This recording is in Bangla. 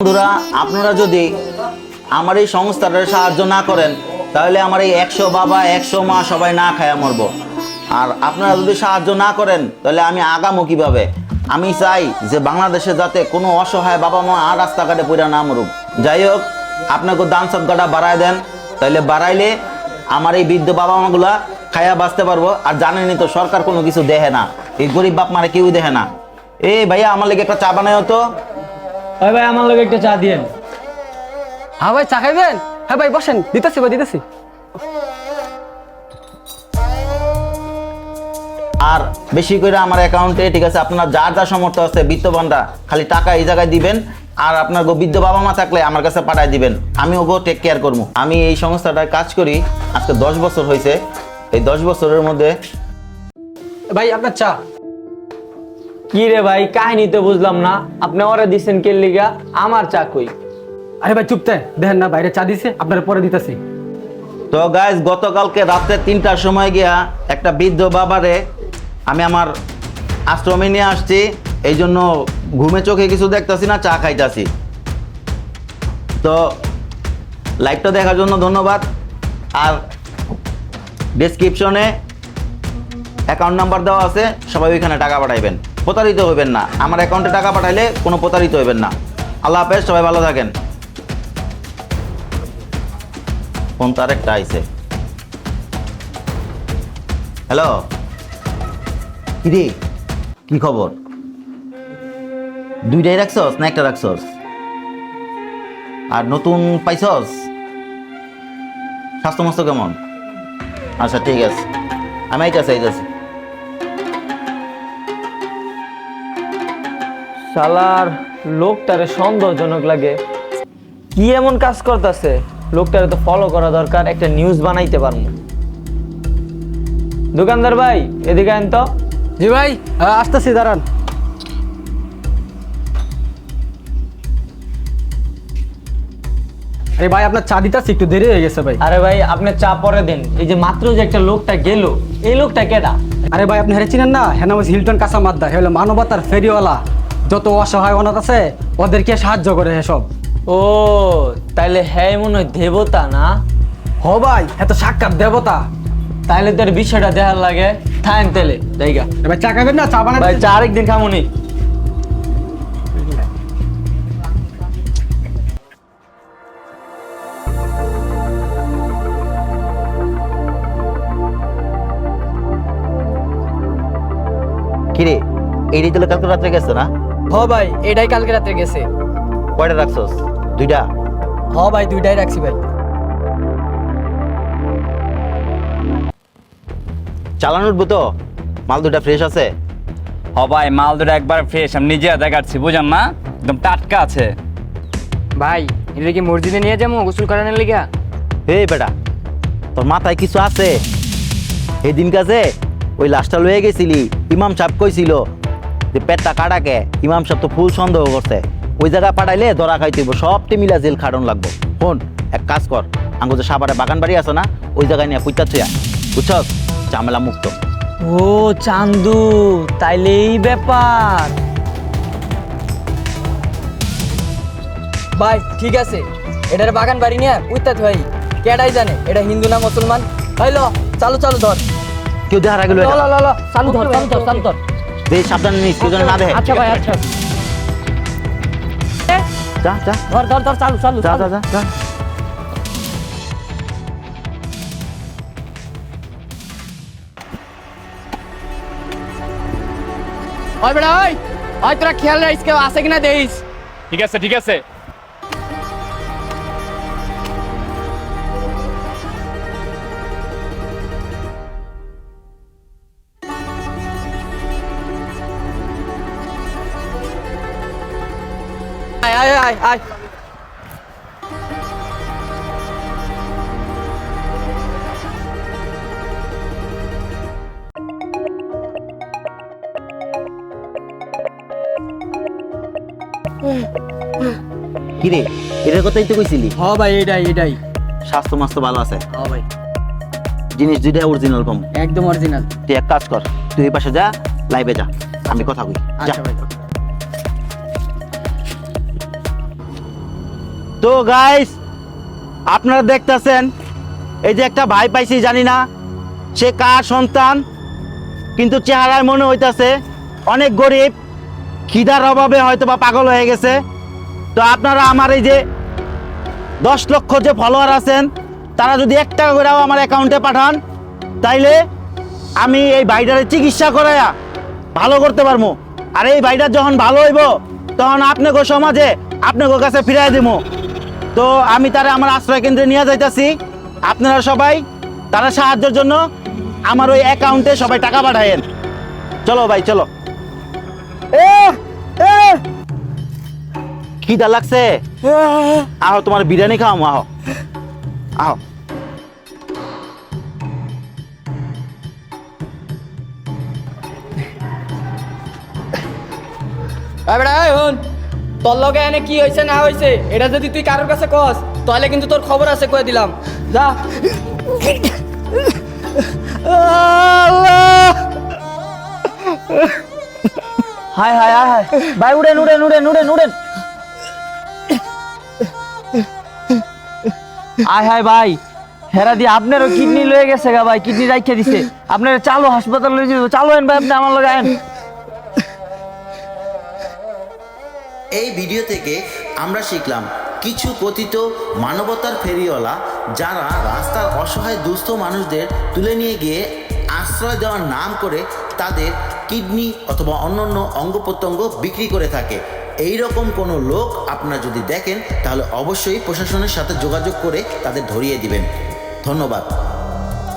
বন্ধুরা, আপনারা যদি আমার এই সংস্থাটার সাহায্য না করেন, তাহলে আমার এই একশো বাবা, একশো মা সবাই না খায়া মরবো। আর আপনারা যদি সাহায্য না করেন, তাহলে আমি আগামো কীভাবে? আমি চাই যে বাংলাদেশে যাতে কোনো অসহায় বাবা মা আর রাস্তাঘাটে পড়ে না মরুক। যাই হোক, আপনাকে দান সবগাটা বাড়ায় দেন তাহলে বাড়াইলে আমার এই বৃদ্ধ বাবা মাগুলা খায়া বাঁচতে পারব। আর জানেনই তো, সরকার কোনো কিছু দেহে না। এই গরিব বাপ মারে কেউ দেহে না। এই ভাইয়া, আমার লেগে একটা চা বানায় তো। ভাই ভাই আমার লোক একটা চা দিয়েন। হ্যাঁ ভাই চা খাইবেন হ্যাঁ ভাই বসেন। দিতেছি ভাই দিতেছি। আর বেশি করে আমার অ্যাকাউন্টে ঠিক আছে আপনার যার যা সামর্থ্য আছে বিত্তবানরা খালি টাকা এই জায়গায় দিবেন আর আপনার বৃদ্ধ বাবা মা থাকলে আমার কাছে পাঠায় দিবেন। আমি ওগো টেক কেয়ার করব। আমি এই সংস্থাটায় কাজ করি আজকে দশ বছর হয়েছে এই দশ বছরের মধ্যে ভাই আপনার চা। কি রে ভাই কাহিনী তো বুঝলাম না। আপনি ওরে দিছেন কে লিগা? আমার চা কই? আরে ভাই চুপতে দেখেন না বাইরে চা দিছে আপনার পরে দিতেছি। তো গাইজ গতকালকে রাত্রে তিনটার সময় গিয়া একটা বৃদ্ধ বাবারে আমি আমার আশ্রমে নিয়ে আসছি এই জন্য ঘুমে চোখে কিছু দেখতাছি না চা খাইতাছি। তো লাইভটা দেখার জন্য ধন্যবাদ। আর ডেসক্রিপশনে অ্যাকাউন্ট নাম্বার দেওয়া আছে সবাই ওইখানে টাকা পাঠাইবেন। প্রতারিত হইবেন না। আমার অ্যাকাউন্টে টাকা পাঠাইলে কোনো প্রতারিত হইবেন না। আল্লাহ হাফেজ, সবাই ভালো থাকেন। ফোন তো আরেকটা আইছে। হ্যালো? কিরে? কি খবর? দুইটাই রাখছস না একটা রাখছস? আর নতুন পাইছস? স্বাস্থ্য মস্ত কেমন? আচ্ছা ঠিক আছে। আমি আইতাছি আইতাছি। শালার লোকটারে সন্দেহজনক লাগে। কি এমন কাজ করতেছে? লোকটারে তো ফলো করা দরকার একটা নিউজ বানাইতে পারব। দোকানদার ভাই এদিকে আন তো। জি ভাই আসতেছি দাঁড়ান। আরে ভাই আপনার চা দিতেছি একটু দেরি হয়ে গেছে ভাই। আরে ভাই আপনি চা পরে দেন। এই যে মাত্র যে একটা লোকটা গেল এই লোকটা কেডা? আরে ভাই আপনি হেরে চিনেন না? হচ্ছে হিলটন কাঁচা মাদ্দার হলো মানবতার ফেরিওয়ালা। যত অসহায় অনাথ আছে ওদেরকে সাহায্য করে সব ও তাইলে হ্যাঁ মনে হয় দেবতা না? হ ভাই এত সাক্ষাৎ দেবতা। তাইলে তোর বিষয়টা দেখার লাগে। থাকেন তেলে জায়গা। এবার চা খাবেন না? চা বানাবেন ভাই চা আরেকদিন খামুনি কিরে? এই রিতেলে কালকে রাত্রে গেছে না? হ ভাই এটাই কালকে রাত্রে গেছে। কয়টা রাখছস? দুইটা? হ ভাই দুইটাই রাখছি ভাই। চালান উঠবো তো মাল দুটা ফ্রেশ আছে? হ ভাই মাল দুটো একবার ফ্রেশ আমি নিজে দেখাচ্ছি বুঝান না? একদম টাটকা আছে। ভাই এটা কি মসজিদে নিয়ে যাব গোসল করানোর লিগা? হে বেটা তোর মাথায় কিছু আছে? এই দিন কাছে ওই লাশটা লয়ে গেছিলি ইমাম সাহেব কইছিল যে পেটটা কাটাকে ইমাম সাহেব তো ফুল সন্দেহ করছে। ওই জায়গায় পাঠাইলে ধরা খাইতে হইব সবটি মিলা জেল খাটন লাগবো। ফোন এক কাজ কর আঙ্গো যে সাবারে বাগান বাড়ি আছে না ওই জায়গায় নিয়ে পুইতা থুয়া বুঝছস? ঝামেলা মুক্ত। ও চান্দু তাইলে এই ব্যাপার। ভাই ঠিক আছে। এটার বাগান বাড়ি নিয়ে উত্তাত ভাই কেডাই জানে এটা হিন্দু না মুসলমান? ভাই ল চালু চালু ধর। কেউ দেখার আগে ল ল ল, ল চালু ধর চালু ধর চালু ধর। দেখ সাবধানে নিস কেউ যেন না দেখে। আচ্ছা ভাই আচ্ছা। যা যা। ধর ধর ধর চালু চালু যা যা যা যা। ওই বেড়া ওই। ওই তোরা খেয়াল রাখিস কেউ আসে কিনা দেখিস। ঠিক আছে ঠিক আছে। আয় আয়। কিরে এটার কথাই তো কইছিলি। হ ভাই এটাই এটাই। স্বাস্থ্য মাস্ত ভালো আছে? হ ভাই। জিনিস দুইটা অরিজিনাল কম। একদম অরিজিনাল তুই এক কাজ কর তুই এই পাশে যা লাইভে যা আমি কথা কই। আচ্ছা ভাই। তো গাইস আপনারা দেখতেছেন, এই যে একটা ভাই পাইছি জানি না, সে কার সন্তান, কিন্তু চেহারায় মনে হইতাছে অনেক গরিব, খিদার অভাবে হয়তো বা পাগল হয়ে গেছে। তো আপনারা আমার এই যে দশ লক্ষ যে ফলোয়ার আছেন, তারা যদি এক টাকা করেও আমার অ্যাকাউন্টে পাঠান, তাইলে আমি এই ভাইটারে চিকিৎসা করাইয়া ভালো করতে পারব আর এই ভাইটার যখন ভালো হইব, তখন আপনাকে সমাজে আপনাকে কাছে ফিরাই দেবো তো আমি তারা আমার আশ্রয় কেন্দ্রে নিয়ে যাইতাছি। আপনারা সবাই তারা সাহায্যের জন্য আমার ওই অ্যাকাউন্টে সবাই টাকা পাঠায়েন। চলো ভাই, চলো। কি খিদা লাগছে? আহো, তোমার বিরিয়ানি খাও আহো। আহো। হন। তোর লগে এনে কি হয়েছে না হয়েছে এটা যদি তুই কারোর কাছে কস, তাহলে কিন্তু তোর খবর আছে, কয়ে দিলাম। যা। হায় হায় হায় হায় ভাই, উড়েন উড়েন উড়েন উড়েন উড়েন। আয় হায় ভাই। হেরা দিয়ে আপনারও কিডনি লয়ে গেছে গা, ভাই। কিডনি রাইখে দিছে। আপনার চালো হাসপাতাল চালো এন ভাই, আপনি আমার লগে আয়েন। এই ভিডিও থেকে আমরা শিখলাম কিছু কথিত মানবতার ফেরিওয়ালা যারা রাস্তার অসহায় দুস্থ মানুষদের তুলে নিয়ে গিয়ে আশ্রয় দেওয়ার নাম করে তাদের কিডনি অথবা অন্যান্য অঙ্গ প্রত্যঙ্গ বিক্রি করে থাকে। এই রকম কোনো লোক আপনারা যদি দেখেন, তাহলে অবশ্যই প্রশাসনের সাথে যোগাযোগ করে তাদের ধরিয়ে দিবেন। ধন্যবাদ।